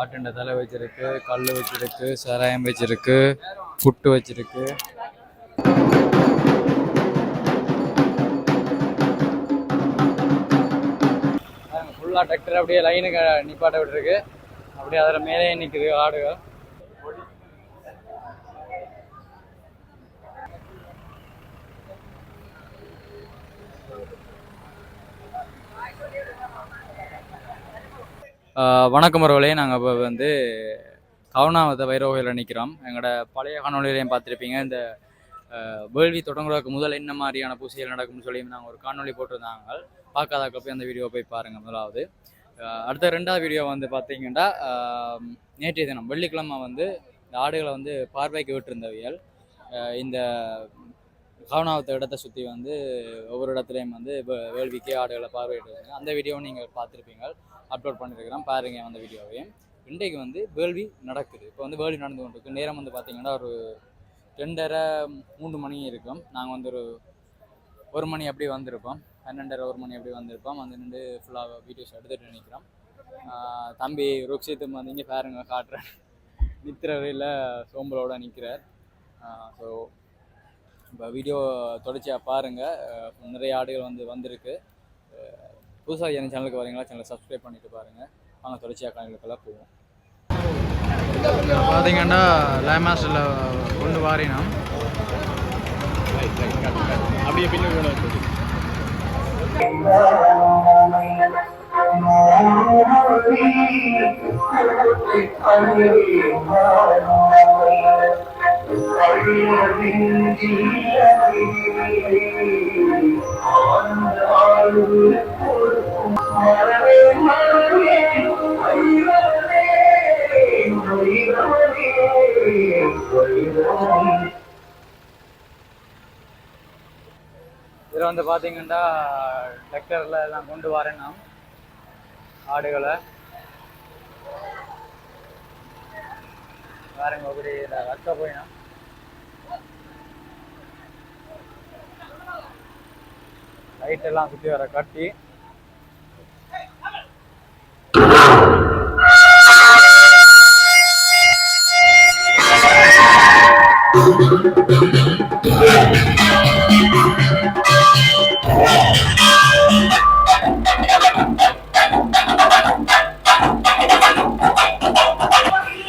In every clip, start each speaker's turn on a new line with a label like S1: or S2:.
S1: ஆட்டுண்ட தலை வச்சிருக்கு கல் வச்சிருக்கு சராயம் வச்சிருக்கு புட்டு வச்சிருக்கு. ஃபுல்லாக டிராக்டர் அப்படியே லைனுக்கு நிப்பாட்ட விட்டுருக்கு. அப்படியே அதில் மேலே நிற்குது ஆடுகள். வணக்கம் உறவுகளே நாங்கள் இப்போ வந்து கவுனாவத வைரோகையில் நிற்கிறோம் எங்களோட பழைய காணொலியிலையும் பார்த்துருப்பீங்க. இந்த வேள்வி தொடங்குறதுக்கு முதல் என்ன மாதிரியான பூசைகள் நடக்கும்னு சொல்லி நாங்கள் ஒரு காணொலி போட்டிருந்தாங்க. பார்க்காதாக்க போய் அந்த வீடியோ போய் பாருங்கள் முதலாவது. அடுத்த ரெண்டாவது வீடியோ வந்து பார்த்தீங்கன்னா நேற்றைய தினம் வெள்ளிக்கிழமை வந்து இந்த ஆடுகளை வந்து பார்வைக்கு விட்டிருந்தவியல் இந்த கவுனாவத்த இடத்தை சுற்றி வந்து ஒவ்வொரு இடத்துலையும் வந்து வே- வேள்விக்கு ஆடுகளை பார்வையிட்டு அந்த வீடியோவும் நீங்கள் பார்த்துருப்பீங்க. அப்லோட் பண்ணியிருக்கிறோம் பாருங்க அந்த வீடியோவையும் இன்றைக்கு வந்து வேள்வி நடக்குது. இப்போ வந்து வேள்வி நடந்து கொண்டு இருக்குது நேரம் வந்து பார்த்தீங்கன்னா ஒரு ரெண்டரை மூணு மணி இருக்கும். நாங்கள் வந்து ஒரு ஒரு மணி அப்படி வந்திருப்போம். பன்னெண்டரை ஒரு மணி அப்படி வந்திருப்போம். வந்து நின்று ஃபுல்லாக வீடியோஸ் எடுத்துகிட்டு நிற்கிறோம் தம்பி ருக்ஷித்தும் வந்து இங்கே பாருங்க காட்டுறேன் நித்திரவையில் சோம்பலோட நிற்கிறார் ஸோ இப்போ வீடியோ தொடர்ச்சியாக பாருங்கள் நிறைய ஆடுகள் வந்து வந்திருக்கு. புதுசாக என் சேனலுக்கு வரீங்களா? சேனலை சப்ஸ்கிரைப் பண்ணிட்டு பாருங்கள் வாங்க தொடர்ச்சியாக காணொலிக்கெல்லாம் போவோம். பார்த்தீங்கன்னா லேமாஸ்டில் கொண்டு வாரினோம்.
S2: அப்படியே பின்ன
S1: இதில் வந்து பார்த்தீங்கன்னா டிராக்டரில் எல்லாம் கொண்டு வரேன் நான். ஆடுகளை பாருங்க அப்படி ரத்த போயினா? லைட் எல்லாம் சுற்றி வர கட்டி.
S3: இதில்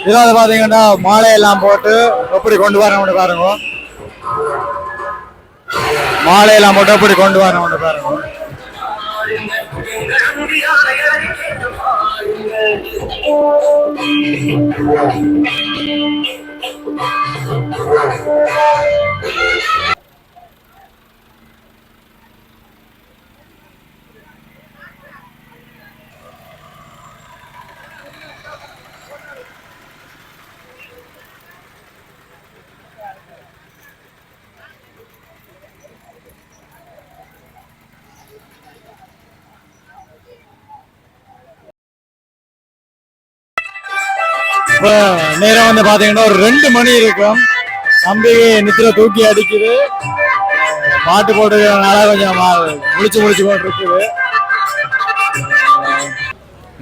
S3: இதாவது பார்த்தீங்கன்னா மாலையெல்லாம் போட்டு எப்படி கொண்டு வரணும்னு பாருங்க. மாலையெல்லாம் போட்டு எப்படி கொண்டு வரணும்னு பாருங்க. இப்போ நேரம் வந்து பார்த்தீங்கன்னா ஒரு ரெண்டு மணி இருக்கும். தம்பி நித்திர தூக்கி அடிக்குது. பாட்டு போட்டுக்கிறதுனால கொஞ்சம் முடிச்சு முடிச்சு போட்டு இருக்குது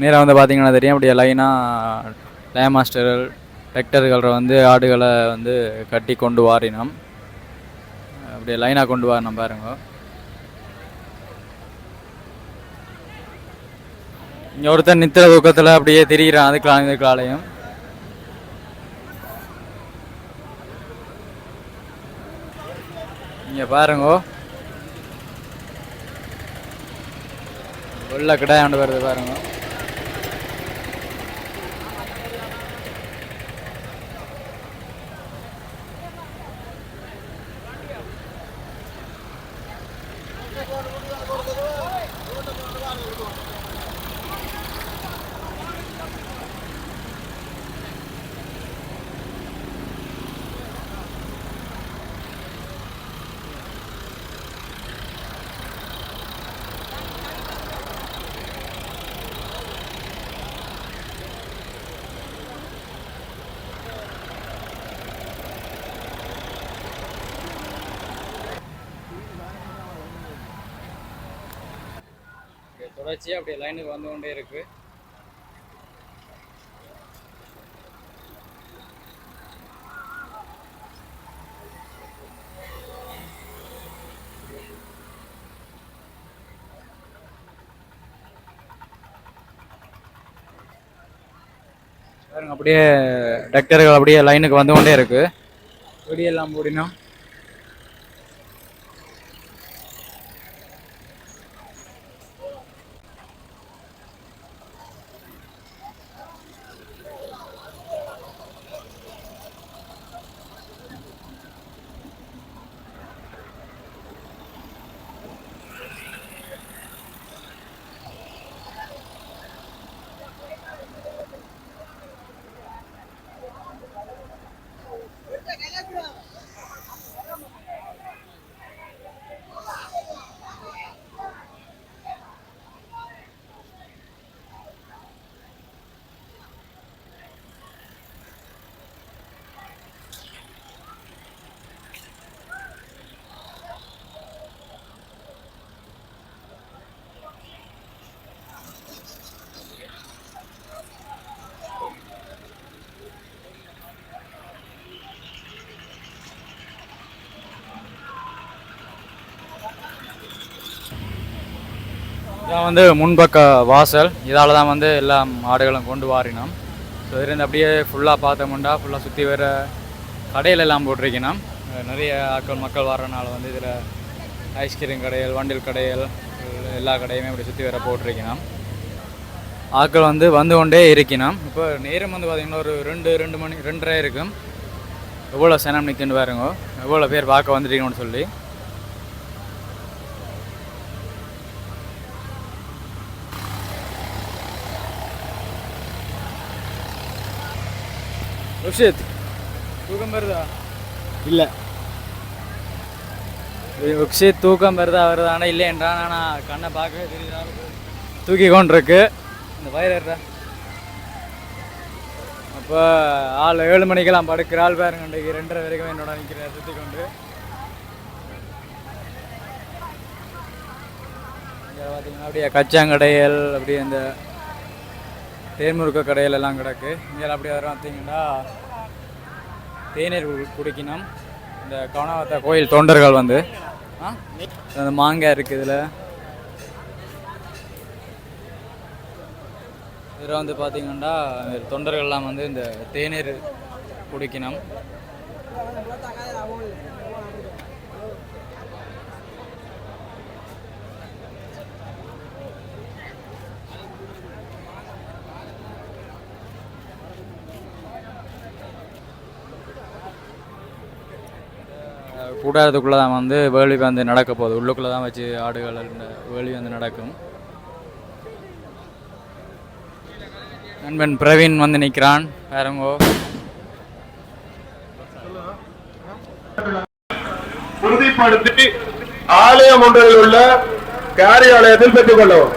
S1: நேராக வந்து பார்த்தீங்கன்னா தெரியும். அப்படியே லைனாக லே மாஸ்டர்கள் டெக்டர்கள் வந்து ஆடுகளை வந்து கட்டி கொண்டு வாரினோம். அப்படியே லைனாக கொண்டு வாரினோம் பாருங்க. இங்கே ஒருத்தர் நித்திர தூக்கத்தில் அப்படியே திரிகிறான் அதுக்கு இதுக்காலையும் இங்கே பாருங்கோ. உள்ள கிடாயாண்டு வருது பாருங்க. Thank தொடர்ச்சியாக அப்படி லைனுக்கு வந்து கொண்டே இருக்குது அப்படியே டக்டர்கள் அப்படியே லைனுக்கு வந்து கொண்டே இருக்குது வெடியெல்லாம் போடினோம். இதான் வந்து முன்பக்க வாசல். இதால் தான் வந்து எல்லா ஆடுகளும் கொண்டு வாரினோம். ஸோ இருந்து அப்படியே ஃபுல்லாக பார்த்தோம்னா ஃபுல்லாக சுற்றி வர கடையில் எல்லாம் போட்டிருக்கணும். நிறைய ஆட்கள் மக்கள் வர்றதுனால வந்து இதில் ஐஸ்கிரீம் கடைகள் வண்டில் கடைகள் எல்லா கடையுமே அப்படி சுற்றி வர போட்டிருக்கணும். ஆட்கள் வந்து வந்து கொண்டே இருக்கணும். இப்போ நேரம் வந்து பார்த்திங்கன்னா ஒரு ரெண்டு ரெண்டு மணி ரெண்டரை இருக்கும். எவ்வளோ சனம் நிற்கின்னு பாருங்க. எவ்வளோ பேர் பார்க்க வந்துட்டீங்கன்னு சொல்லி. ருஷித் தூக்கம் வருதா?
S3: இல்லை.
S1: ருஷித் தூக்கம் வருதா வருதா ஆனால் இல்லைன்றான் ஆனால் கண்ணை பார்க்க தெரியுதா? தூக்கி கொண்டிருக்கு. இந்த வயிறா அப்போ ஆள் ஏழு மணிக்கெல்லாம் படுக்கிற ஆள் பாருங்க. இன்றைக்கு ரெண்டரை வரைக்கும் என்னோட நிற்கிறேன் சுற்றி கொண்டு. இங்கே பார்த்தீங்கன்னா அப்படியே கச்சாங்கடைகள் அப்படியே இந்த தேன்முருக்க கடையில் எல்லாம் கிடக்கு. இங்கே அப்படியே பார்த்தீங்கன்னா தேநீர் குடிக்கணும். இந்த கவனவத்த கோயில் தொண்டர்கள் வந்து. அந்த மாங்காய் இருக்குது இதில். இதில் வந்து பார்த்தீங்கன்னா தொண்டர்கள்லாம் வந்து இந்த தேநீர் குடிக்கணும். கூடாரத்துக்குள்ளே தான் வந்து வேள்வி வந்து நடக்க போகுது. உள்ளுக்குள்ளே தான் வச்சு ஆடுகள் இந்த வேள்வி வந்து நடக்கும். நண்பன் பிரவீன் வந்து நிற்கிறான் பாருங்கோ.
S4: உறுதிப்படுத்தி ஆலயம் ஒன்றில் உள்ள காரியாலயத்தில் பெற்றுக் கொள்ளவும்.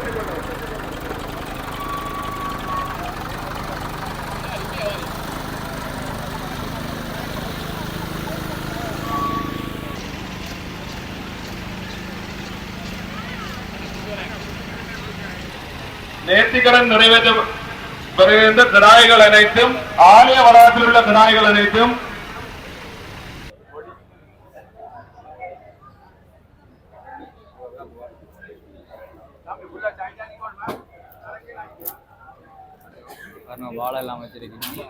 S4: நிறைவேற்ற வருகின்ற கிடாய்கள் அனைத்தும் ஆலய வளாகத்தில் உள்ள கிடாய்கள் அனைத்தும்.
S1: பாருங்க வாழை எல்லாம் வச்சிருக்கீங்க.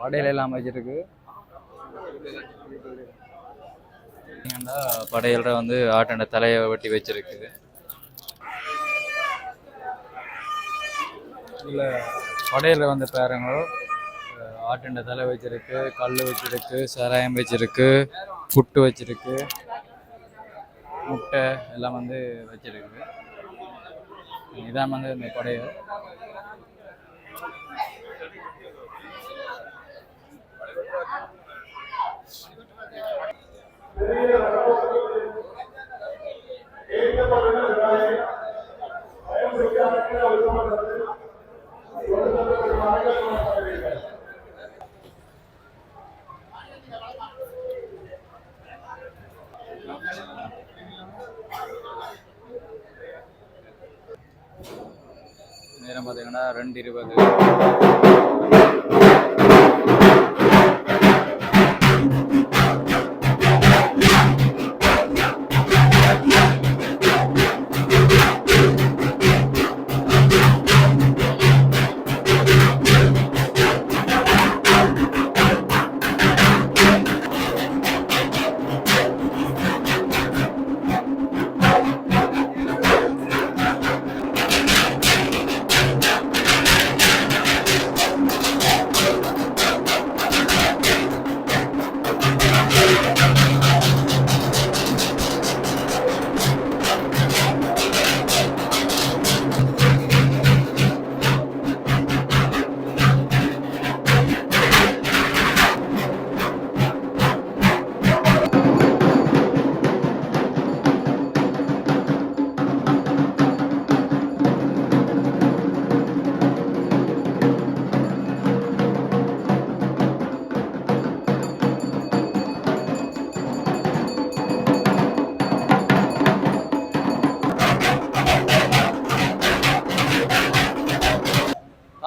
S1: படையில எல்லாம் வச்சிருக்கு. ஏன்டா படையல்ற வந்து ஆட்டண்ட தலையை வெட்டி வச்சிருக்கு இல்லை படையல வந்து பேரங்களோ ஆட்டண்ட தலை வச்சிருக்கு கல் வச்சிருக்கு சராயம் வச்சிருக்கு புட்டு வச்சிருக்கு முட்டை எல்லாம் வந்து வச்சிருக்கு. இதான் வந்து இந்த படையல். நேரம் பார்த்தீங்கன்னா ரெண்டு இருபது.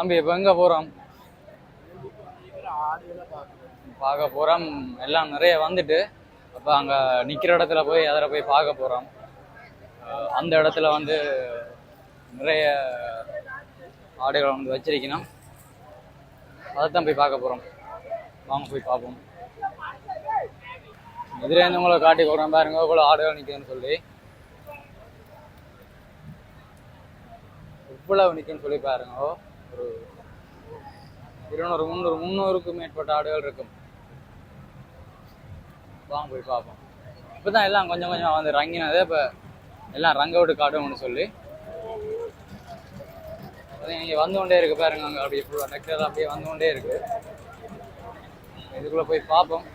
S1: தம்பி இப்போ எங்கே போகிறோம் பார்க்க போகிறோம் எல்லாம் நிறைய வந்துட்டு அப்போ அங்கே நிற்கிற இடத்துல போய் அதில் போய் பார்க்க போகிறோம் அந்த இடத்துல வந்து நிறைய ஆடுகளை வந்து வச்சிருக்கணும். அதைத்தான் போய் பார்க்க போகிறோம் வாங்க போய் பார்ப்போம். எதிரே இருந்து உங்களை காட்டி கொடுறேன் பாருங்க இவ்வளோ ஆடுகள் நிற்குதுன்னு சொல்லி. இவ்வளவு நிற்குன்னு சொல்லி பாருங்க. ஒரு இருநூறு முந்நூறு முந்நூறுக்கும் மேற்பட்ட ஆடுகள் இருக்கும். வாங்க போய் பார்ப்போம். இப்போ தான் எல்லாம் கொஞ்சம் கொஞ்சம் வந்து ரங்கினதே. இப்போ எல்லாம் ரங்க விட்டு காட்டும்னு சொல்லி. அது இங்கே வந்து கொண்டே இருக்கு பாருங்க அங்கே. அப்படியே ஃபுல்லாக அப்படியே வந்து கொண்டே இருக்கு. இதுக்குள்ளே போய் பார்ப்போம்.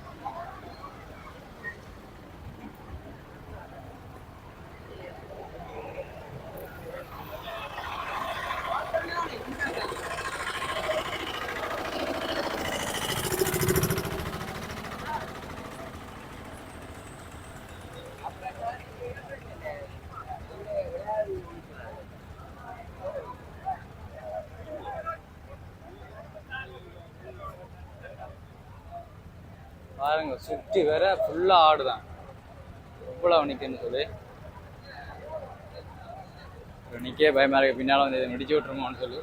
S1: பாருங்க சுற்றி வேற ஃபுல்லாக ஆடு தான் எவ்வளோ நிற்குன்னு சொல்லி. நிற்கே பயமா இருக்கு. பின்னால் வந்து இதை முடிச்சு விட்டுருமோன்னு சொல்லி.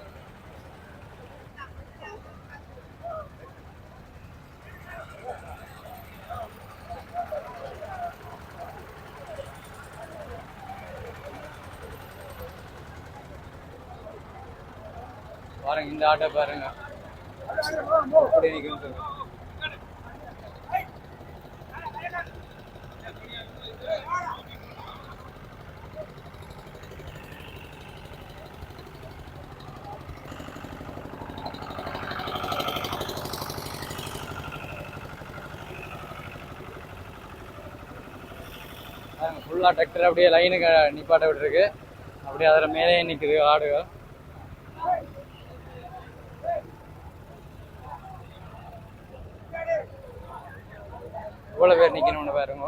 S1: பாருங்க இந்த ஆட்டை பாருங்க. எப்படி சொல்லுங்கள் சொல்லி ஃபுல்லாக டிராக்டர் அப்படியே லைனுக்கு நிப்பாட்ட விட்டுருக்கு. அப்படியே அதில் மேலேயே நிற்குது ஆடுகள். இவ்வளோ பேர் நிற்கணும்னு பாருங்க.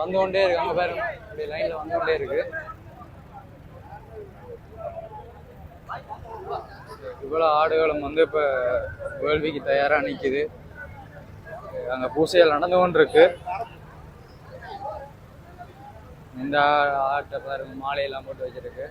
S1: வந்து கொண்டே இருக்கு பாருங்க. அப்படியே லைனில் வந்து கொண்டே இருக்கு. இவ்வளோ ஆடுகளும் வந்து இப்போ வேள்விக்கு தயாராக நிற்கிது அங்கே பூசைகள் நடந்து கொண்டு இருக்கு இந்த ஆ- ஆட்டை பாருங்க மாலையெல்லாம் போட்டு வச்சிருக்கு.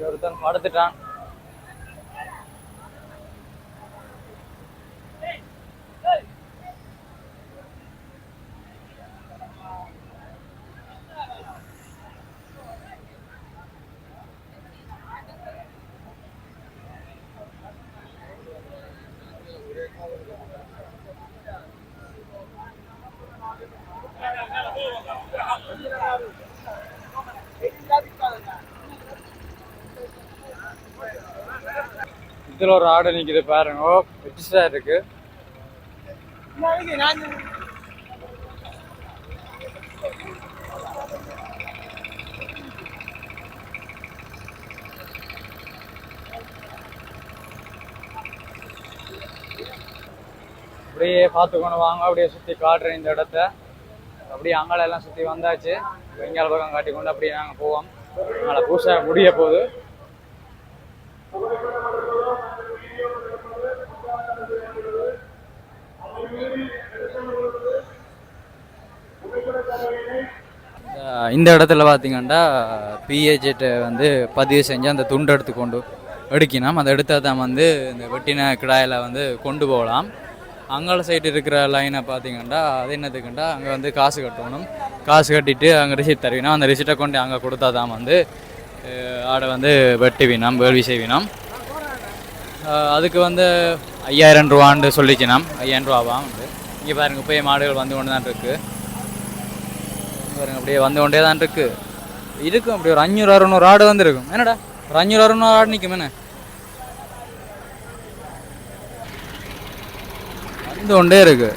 S1: ஒருத்தன் படுத்துட்டான். இதுல ஒரு ஆடு நிக்குது பாருங்க. பெருசா இருக்கு. அப்படியே பார்த்துக்கொண்டு வாங்க. அப்படியே சுற்றி காட்டுறேன் இந்த இடத்த. அப்படியே அங்காள எல்லாம் சுற்றி வந்தாச்சு. வெங்கால பக்கம் காட்டி கொண்டு அப்படியே நாங்கள் போவோம். அதனால் பூசை முடிய போகுது. இந்த இடத்துல பார்த்தீங்கன்னா பிஹெச்எட்டை வந்து பதிவு செஞ்சு அந்த துண்டு எடுத்து கொண்டு எடுக்கினோம். அதை எடுத்தால் தான் வந்து இந்த வெட்டின கிடாயில் வந்து கொண்டு போகலாம். அங்கால சைடு இருக்கிற லைனை பார்த்தீங்கன்னா அது என்னதுக்குண்டா அங்கே வந்து காசு கட்டணும். காசு கட்டிட்டு அங்கே ரிசிப்ட் தருவினோம் அந்த ரிசிப்டை கொண்டு அங்கே கொடுத்தா தான் வந்து ஆடை வந்து வெட்டுவினோம் வேள்வி செய்வினோம் அதுக்கு வந்து ஐயாயிரம் ரூபான்னு சொல்லிச்சினோம் ஐயாயிரம் ரூபாவாம் வந்து. இங்கே பாருங்க போய் மாடுகள் வந்து கொண்டு தான் இருக்குது பாருங்க அப்படியே வந்து கொண்டே தான் இருக்குது இருக்கும் அப்படி ஒரு அஞ்சூறு அறுநூறு ஆடு வந்து இருக்கும் என்னடா? ஒரு அஞ்சூறு அறுநூறு ஆடு நிற்கும் என்ன இந்த கொண்டே இருக்கு.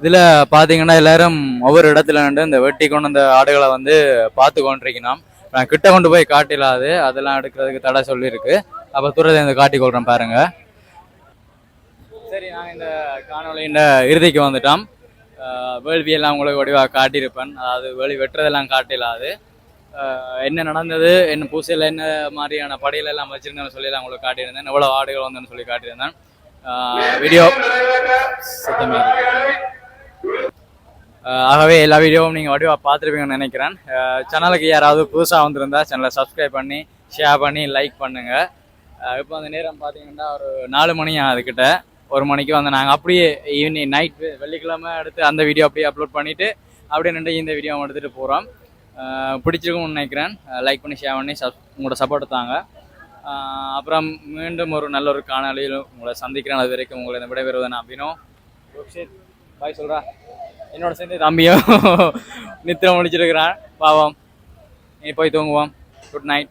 S1: இதில் பார்த்தீங்கன்னா எல்லாரும் ஒவ்வொரு இடத்துல நின்று இந்த வெட்டி கொண்டு வந்த ஆடுகளை வந்து பார்த்து கொண்டிருக்கணும். நான் கிட்ட கொண்டு போய் காட்டிலாது. அதெல்லாம் எடுக்கிறதுக்கு தடை சொல்லியிருக்கு. அப்போ தூரத்தை இந்த காட்டி கொள்கிறேன் பாருங்க. சரி நாங்கள் இந்த காணொலியின் இறுதிக்கு வந்துட்டோம். வேள்வியெல்லாம் உங்களுக்கு வடிவாக காட்டியிருப்பேன். அதாவது வேலி வெட்டுறதெல்லாம் காட்டிலாது. என்ன நடந்தது என்ன பூசையில் என்ன மாதிரியான படையில எல்லாம் வச்சிருந்தேன்னு சொல்லி எல்லாம் உங்களுக்கு காட்டியிருந்தேன். எவ்வளோ ஆடுகள் வந்தேன்னு சொல்லி காட்டியிருந்தேன். வீடியோ சுத்தமாக ஆகவே எல்லா வீடியோவும் நீங்கள் வடிவாக பார்த்துருப்பீங்கன்னு நினைக்கிறேன். சேனலுக்கு யாராவது புதுசாக வந்திருந்தா சேனலை சப்ஸ்கிரைப் பண்ணி ஷேர் பண்ணி லைக் பண்ணுங்கள் இப்போ அந்த நேரம் பார்த்தீங்கன்னா ஒரு நாலு மணி அதுக்கிட்ட ஒரு மணிக்கு வந்து நாங்கள் அப்படியே ஈவினிங் நைட் வெள்ளிக்கிழமை எடுத்து அந்த வீடியோ அப்படியே அப்லோட் பண்ணிவிட்டு அப்படியே நின்று இந்த வீடியோ எடுத்துகிட்டு போகிறோம் பிடிச்சிருக்கும்னு நினைக்கிறேன். லைக் பண்ணி ஷேர் பண்ணி சப் உங்களோட சப்போர்ட் தாங்க. அப்புறம் மீண்டும் ஒரு நல்ல ஒரு காணொலியில் உங்களை சந்திக்கிறேன். அது வரைக்கும் உங்களை இந்த விடைபெறுவது நான் அபினோ பாய் சொல்கிறா என்னோட சேர்ந்து தம்பியும் நித்திரம் முடிச்சிருக்கிறான். பாவம். நீ போய் தூங்குவோம். Good night